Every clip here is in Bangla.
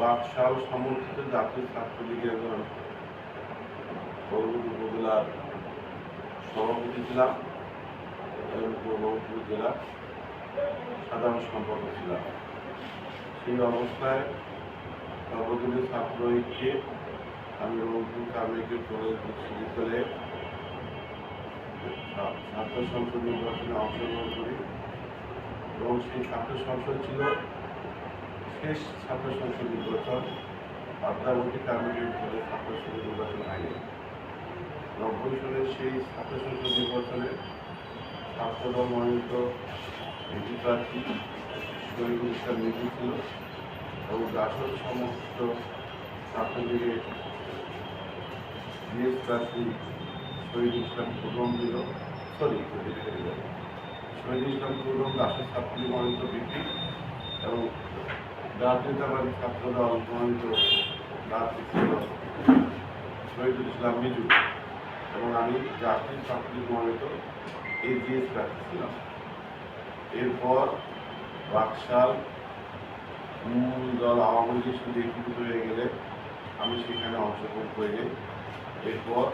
বাকশাল সমর্থিত জাতীয় ছাত্রলীগের একজন পরবর্তী উপজেলার সভাপতি ছিলাম এবং পূর্ববর্তী জেলা, সাধারণ সম্পাদক ছিলাম। সেই অবস্থায় সর্বদলীয় ছাত্র ঐক্যে আমি রংপুর কামেকে কলেজ বিশ্ববিদ্যালয়ে ছাত্র সংসদ নির্বাচনে অংশগ্রহণ করি এবং সেই ছাত্র সংসদ ছিল শেষ ছাত্র সংসদ নির্বাচন অদ্যাবধি কামেকে কলেজ ছাত্র সংসদ নির্বাচন হয়নি নব্বই সালের সেই ছাত্র সংসদ নির্বাচনে ছাত্রদল মনোনীত এটি প্রার্থী শহীদুল ইসলাম নিধি ছিল এবং আসল সমস্ত ছাত্রলীগের বিএস প্রার্থী শহীদ ইসলাম কুদম দিল। সরি, শহীদ ইসলাম কুদম রাষ্ট্র ছাত্রলীগ মনোনীত বিপি এবং জাতীয়তাবাদী ছাত্রদল মনোনীত প্রার্থী ছিল। শহীদুল ইসলাম মিজু এবং আমি জাতীয় ছাত্রলীগ মনোনীত এজিএস প্রার্থী ছিলাম। এরপর বাকশাল মূল দল আওয়ামী লীগের সাথে একীভূত হয়ে গেলে আমি সেখানে অংশগ্রহণ করে যাই এরপর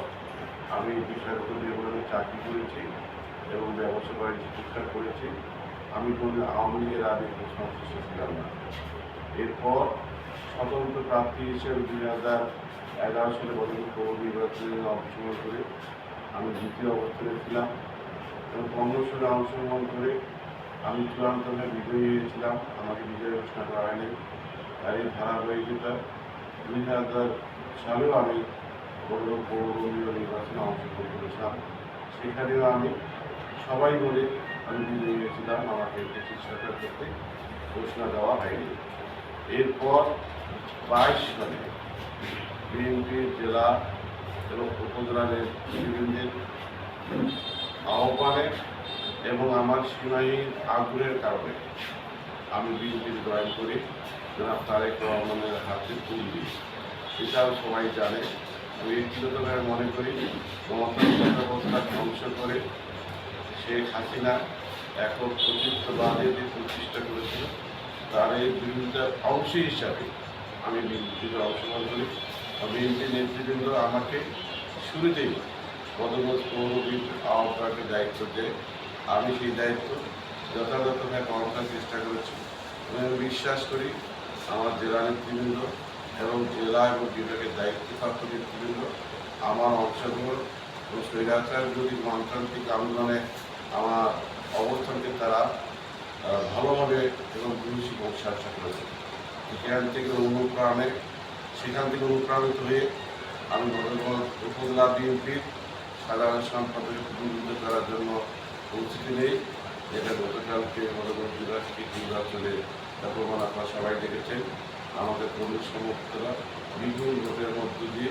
আমি পেশাগত জীবনে চাকরি করেছি এবং ব্যবসা বাণিজ্য শিক্ষা করেছি। আমি কোনো আওয়ামী লীগের আগে সংশ্লিষ্ট ছিলাম না। এরপর স্বতন্ত্র প্রার্থী হিসেবে দুই হাজার এগারো সালে বদল পৌর নির্বাচনে অংশগ্রহণ করে আমি দ্বিতীয় অবস্থানে ছিলাম এবং সালে অংশগ্রহণ করে আমি চূড়ান্তভাবে বিজয়ী হয়েছিলাম। আমাকে বিজয় ঘোষণা করা হয়নি। তার এই ধারাবাহিকতা দুই হাজার সালেও আমি পৌর পৌরনীয় নির্বাচনে অংশগ্রহণ করেছিলাম। সেখানেও আমি সবাই বলে আমি বিজয়ী হয়েছিলাম আমাকে পঁচিশ সরকার করতে ঘোষণা দেওয়া হয়নি। এরপর বাইশ সালে বিএনপির জেলা এবং উপজেলা নেতৃবৃন্দের আহ্বানে এবং আমার সীমাহীন আগ্রহের কারণে আমি বিএনপির জয়েন করি। জনাব তারেক রহমানের হাতে তুল এটাও সবাই জানে। আমি ব্যক্তিগতভাবে মনে করি গণতান্ত্রিক ব্যবস্থা ধ্বংস করে শেখ হাসিনা একক কর্তৃত্ববাদে যে প্রতিষ্ঠা করেছিল তার এই বিরুদ্ধে অংশ হিসাবে আমি বিএনপিতে অংশগ্রহণ করি বিএনপি নেতৃবৃন্দ আমাকে শুরুতেই গতবছর পৌর বিএনপির আহ্বায়কের দায়িত্ব দেয়। আমি সেই দায়িত্ব যথাযথভাবে পালন চেষ্টা করেছি আমি বিশ্বাস করি আমার জেলা নেতৃবৃন্দ এবং জেলা এবং বিভাগের দায়িত্বপ্রাপ্ত নেতৃবৃন্দ আমার অংশগ্রহণ এবং স্বৈরাচার বিরোধী গণতান্ত্রিক আন্দোলনে আমার অবস্থানকে তারা ভালোভাবে এবং পুলিশি প্রশংসা করেছে। সেখান থেকে অনুপ্রাণে, সেখান থেকে অনুপ্রাণিত হয়ে আমি গতকাল উপজেলা বিএনপির সাধারণ সম্পাদক প্রতিনিধিত্ব করার জন্য পৌঁছতে নেই। যেটা গতকালকে গতকাল বিভাগকে নির্বাচনে প্রমাণ আপনারা সবাই দেখেছেন। আমাদের কর্মী সমর্থকরা বিপুল ভোটের মধ্য দিয়ে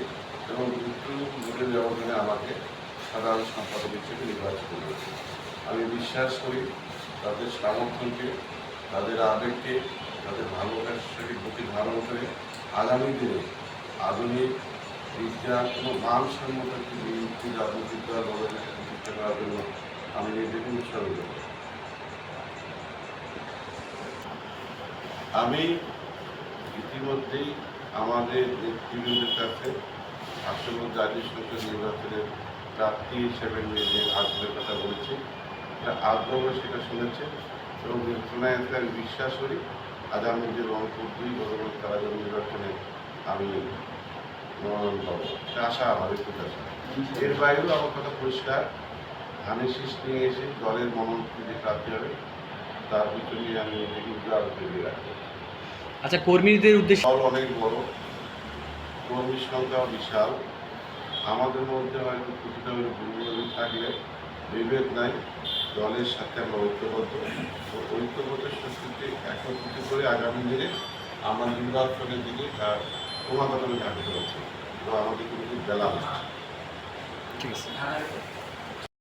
এবং বিপুল ভোটের ব্যবধানে আমাকে সাধারণ সম্পাদক হিসেবে নির্বাচিত করেছে। আমি বিশ্বাস করি তাদের সমর্থনকে তাদের আবেগকে, তাদের ভালোবাসাকে প্রতি ধারণ করে আগামী দিনে আধুনিক বিজ্ঞান এবং মানসম্মত একটি দল বাংলাদেশে প্রতিষ্ঠা করার জন্য আমি নিজেকে উৎসাহ দেব আমি ইতিমধ্যেই আমাদের নেতৃবৃন্দের কাছে আসন্ন জাতীয় সংসদ নির্বাচনের প্রার্থী হিসেবে নিজে আগ্রহের কথা বলেছি। এটা আগ্রহ সেটা শুনেছে এবং নির্বাচনায় আমি বিশ্বাস করি আগামী যে রংপুর দুই গতকাল কারাগার নির্বাচনে আমি মনোনয়ন পাবো। আশা আমার একটু আশা। এর বাইরেও আমার কথা পরিষ্কার। ধানের শীষ নিয়ে এসে দলের মনোনয়ন যে প্রার্থী হবে তার ভিতরে আমি বিভিন্ন আরও তৈরি রাখব। আচ্ছা কর্মীদের উদ্দেশ্যে দল অনেক বড় কর্মীর সংখ্যাও বিশাল। আমাদের মধ্যে হয়তো কিছুটা থাকলে বিভেদ নাই। দলের সাথে আমরা ঐক্যবদ্ধ। তো ঐক্যবদ্ধ সংস্কৃতি একত্রিত করে আগামী দিনে আমরা নির্বাচনের দিকে তার ক্রমাগত ঝাঁপিতে হচ্ছে তো আমাদের কিন্তু বেলা হচ্ছে। ঠিক আছে।